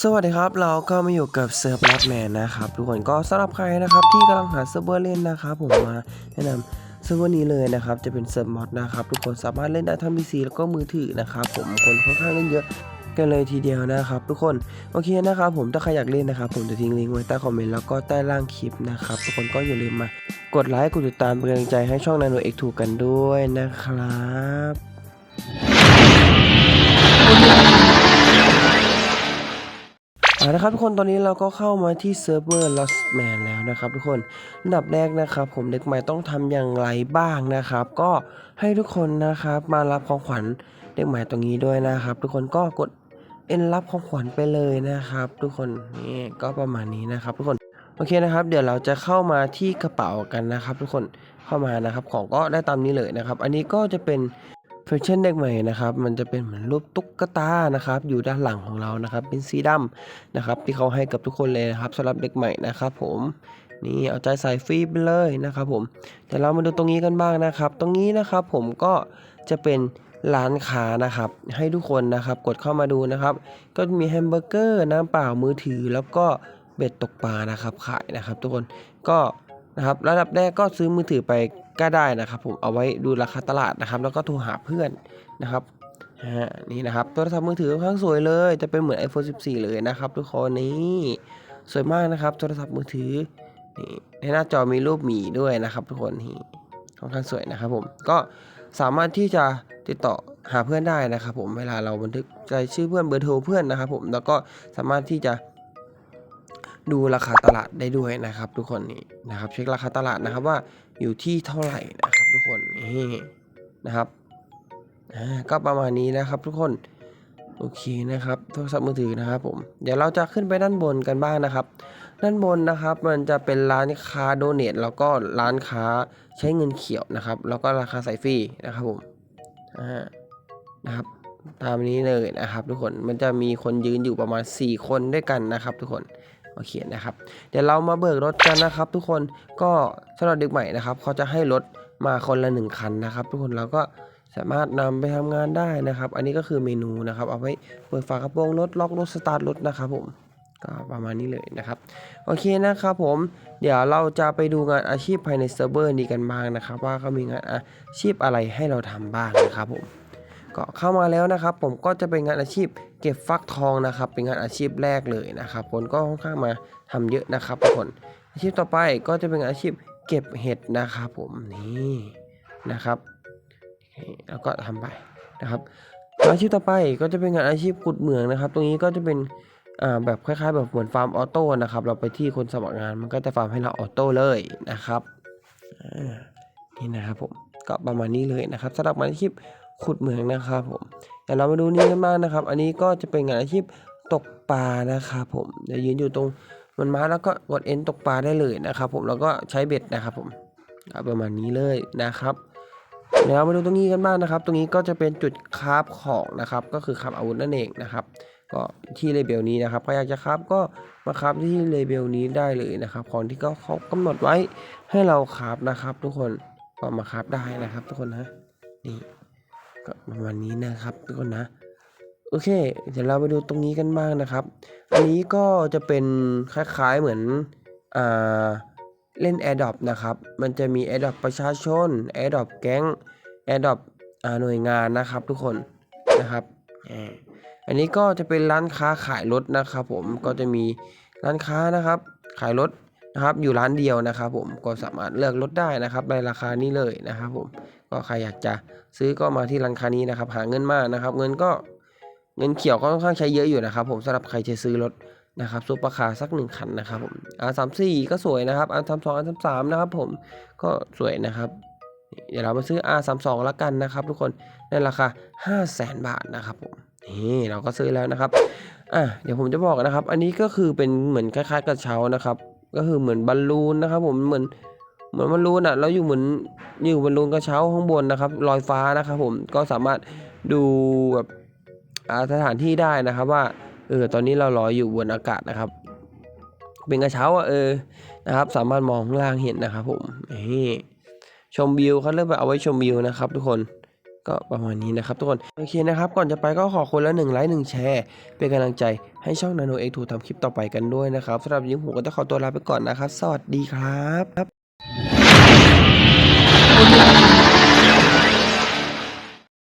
สวัสดีครับ เราก็มาอยู่กับเซิร์ฟลับแมนนะครับ ทุกคนก็สำหรับใครนะครับที่กำลังหาเซิร์ฟเวอร์เล่นนะครับผมมาแนะนำเซิร์ฟเวอร์นี้เลยนะครับจะเป็นเซิร์ฟมอดนะครับทุกคนสามารถเล่นได้ทั้ง PC แล้วก็มือถือนะครับผมคนค่อนข้างเล่นเยอะกันเลยทีเดียวนะครับ ทุกคนโอเคนะครับผมถ้าใครอยากเล่นนะครับ ผมจะทิ้งลิงก์ไว้ใต้คอมเมนต์แล้วก็ใต้ล่างคลิปนะครับทุกคนก็อย่าลืมมากดไลค์กดติดตามเป็นกำลังใจให้ช่องนาโนเอ็กทูกันด้วยนะครับ เอาละครับทุกคนตอนนี้เราก็เข้ามาที่เซิร์ฟเวอร์ Lost Man แล้วนะครับทุกคนอันดับแรกนะครับผมเด็กใหม่ต้องทำอย่างไรบ้างนะครับ ก็ให้ทุกคนนะครับมารับของขวัญเด็กใหม่ตรงนี้ด้วยนะครับ ทุกคนก็กดเอ็นรับของขวัญไปเลยนะครับ ทุกคนนี่ก็ประมาณนี้นะครับ ทุกคนโอเคนะครับ เดี๋ยวเราจะเข้ามาที่กระเป๋ากันนะครับ ทุกคนเข้ามานะครับ ของก็ได้ตามนี้เลยนะครับ อันนี้ก็จะเป็น แฟชั่นเด็กใหม่นะครับมันจะเป็นเหมือนรูปตุ๊กตานะครับอยู่ด้านหลังของเรานะครับเป็นสีดำนะครับที่เขาให้กับทุกคนเลยนะครับสำหรับเด็กใหม่นะครับผมนี่เอาใจใส่ฟรีไปเลยนะครับผมเดี๋ยวเรามาดูตรงนี้กันบ้างนะครับ ตรงนี้นะครับผมก็จะเป็นร้านค้านะครับ ให้ทุกคนนะครับกดเข้ามาดูนะครับ ก็มีแฮมเบอร์เกอร์น้ำเปล่ามือถือ แล้วก็เบ็ดตกปลานะครับขายนะครับ ทุกคนก็นะครับระดับแรกก็ซื้อมือถือไป ก็ได้นะครับผมเอาไว้ดูราคาตลาดนะครับ แล้วก็โทรหาเพื่อนนะครับฮะนี่นะครับโทรศัพท์มือถือค่อนข้างสวยเลย จะเป็นเหมือน iPhone 14 เลยนะครับ ทุกคนนี่สวยมากนะครับ โทรศัพท์มือถือนี่ในหน้าจอมีรูปหมีด้วยนะครับ ทุกคนนี่ค่อนข้างสวยนะครับผมก็สามารถที่จะติดต่อหาเพื่อนได้นะครับ ผมเวลาเราบันทึกรายชื่อเพื่อนเบอร์โทรเพื่อนนะครับ ผมแล้วก็สามารถที่จะ ดูราคาตลาดได้ด้วยนะครับ ทุกคนนี่นะครับ เช็คราคาตลาดนะครับว่าอยู่ที่เท่าไหร่นะครับ ทุกคนนี่นะครับอ่าก็ประมาณนี้นะครับ ทุกคนโอเคนะครับโทรศัพท์มือถือนะครับผมเดี๋ยวเราจะขึ้นไปด้านบนกันบ้างนะครับ ด้านบนนะครับมันจะเป็นร้านค้าโดเนทแล้วก็ร้านค้าใช้เงินเขียวนะครับ แล้วก็ราคาใส่ฟรีนะครับผมอ่านะครับตามนี้เลยนะครับ ทุกคนมันจะมีคนยืนอยู่ประมาณ 4 คนด้วยกันนะครับ ทุกคน โอเคนะครับ เดี๋ยวเรามาเบิกรถกันนะครับ ทุกคนก็สำหรับเด็กใหม่นะครับเขาจะให้รถมาคนละหนึ่งคันนะครับ ทุกคนเราก็สามารถนำไปทำงานได้นะครับ อันนี้ก็คือเมนูนะครับ เอาไว้เปิดฝากระโปรงรถล็อกรถสตาร์ทรถนะครับผมก็ประมาณนี้เลยนะครับ โอเคนะครับผมเดี๋ยวเราจะไปดูงานอาชีพภายในเซิร์ฟเวอร์นี้กันบ้างนะครับ ว่าเขามีงานอาชีพอะไรให้เราทำบ้างนะครับผม ก็เข้ามาแล้วนะครับ ผมก็จะเป็นงานอาชีพเก็บฟักทองนะครับ เป็นงานอาชีพแรกเลยนะครับ คนก็ค่อนข้างมาทำเยอะนะครับทุกคนอาชีพต่อไปก็จะเป็นงานอาชีพเก็บเห็ดนะครับ ผมนี่นะครับแล้วก็ทำไปนะครับอาชีพต่อไปก็จะเป็นงานอาชีพขุดเหมืองนะครับ ตรงนี้ก็จะเป็นอ่าแบบคล้ายๆ แบบเหมือนฟาร์มออโต้นะครับ เราไปที่คนสมัครงานมันก็จะฟาร์มให้เราออโต้เลยนะครับนี่นะครับผมก็ประมาณนี้เลยนะครับสำหรับงานอาชีพ ขุดเหมืองนะครับผมเดี๋ยวเรามาดูนี่กันบ้างนะครับ อันนี้ก็จะเป็นงานอาชีพตกปลานะครับผมเดี๋ยวยืนอยู่ตรงมันมาแล้วก็กดเอ็นตกปลาได้เลยนะครับ ผมแล้วก็ใช้เบ็ดนะครับผมเอาประมาณนี้เลยนะครับเดี๋ยวมาดูตรงนี้กันบ้างนะครับ ตรงนี้ก็จะเป็นจุดคราฟของนะครับ ก็คือคราฟอาวุธนั่นเองนะครับ ก็ที่เลเบลนี้นะครับใครอยากจะคราฟก็มาคราฟที่เลเบลนี้ได้เลยนะครับ ของที่ก็เขากำหนดไว้ให้เราคราฟนะครับ ทุกคนก็มาคราฟได้นะครับ ทุกคนนะนี่ ก็ประมาณนี้นะครับทุกคนนะ โอเค เดี๋ยวเราไปดูตรงนี้กันบ้างนะครับ อันนี้ก็จะเป็นคล้ายๆเหมือนอ่าเล่น a อ r d o p นะครับ มันจะมี a อ r d o p ประชาชน a อ r d o p แก๊ง a อ r d o p อ่าหน่วยงานนะครับทุกคนนะครับอันนี้ก็จะเป็นร้านค้าขายรถนะครับผมก็จะมีร้านค้านะครับ ขายรถนะครับอยู่ร้านเดียวนะครับ ผมก็สามารถเลือกรถได้นะครับในราคานี้เลยนะครับผม ก็ใครอยากจะซื้อก็มาที่ร้านค้านี้นะครับ หาเงินมานะครับ เงินก็เงินเขียวก็ค่อนข้างใช้เยอะอยู่นะครับ ผมสำหรับใครจะซื้อรถนะครับซุปเปอร์คาร์สักหนึ่งคันนะครับผมอาสามสี่ก็สวยนะครับอาสามสองอาสามสามนะครับ ผมก็สวยนะครับ เดี๋ยวเรามาซื้อ R 3 2 แล้วกันนะครับ ทุกคนในราคา 5 0 0แสนบาทนะครับผมนี่เราก็ซื้อแล้วนะครับอะเดี๋ยวผมจะบอกนะครับ อันนี้ก็คือเป็นเหมือนคล้ายๆกระเช้านะครับ ก็คือเหมือนบอลลูนนะครับ ผมเหมือน เหมือนบอลลูนอะแล้วอยู่เหมือนอยู่บอลลูนกระเช้าข้างบนนะครับลอยฟ้านะครับผมก็สามารถดูแบบสถานที่ได้นะครับว่าเออตอนนี้เราลอยอยู่บนอากาศนะครับ เป็นกระเช้าอะเออนะครับ สามารถมองข้างล่างเห็นนะครับ ผมนี่ชมวิวเขาเริ่มไปเอาไว้ชมวิวนะครับ ทุกคนก็ประมาณนี้นะครับทุกคน โอเคนะครับ ก่อนจะไปก็ขอคนละหนึ่งไลค์หนึ่งแชร์ เป็นกำลังใจให้ช่องนาโนเอ็กทูทำคลิปต่อไปกันด้วยนะครับสำหรับวันนี้ผมก็ต้องขอตัวลาไปก่อนนะครับ สวัสดีครับ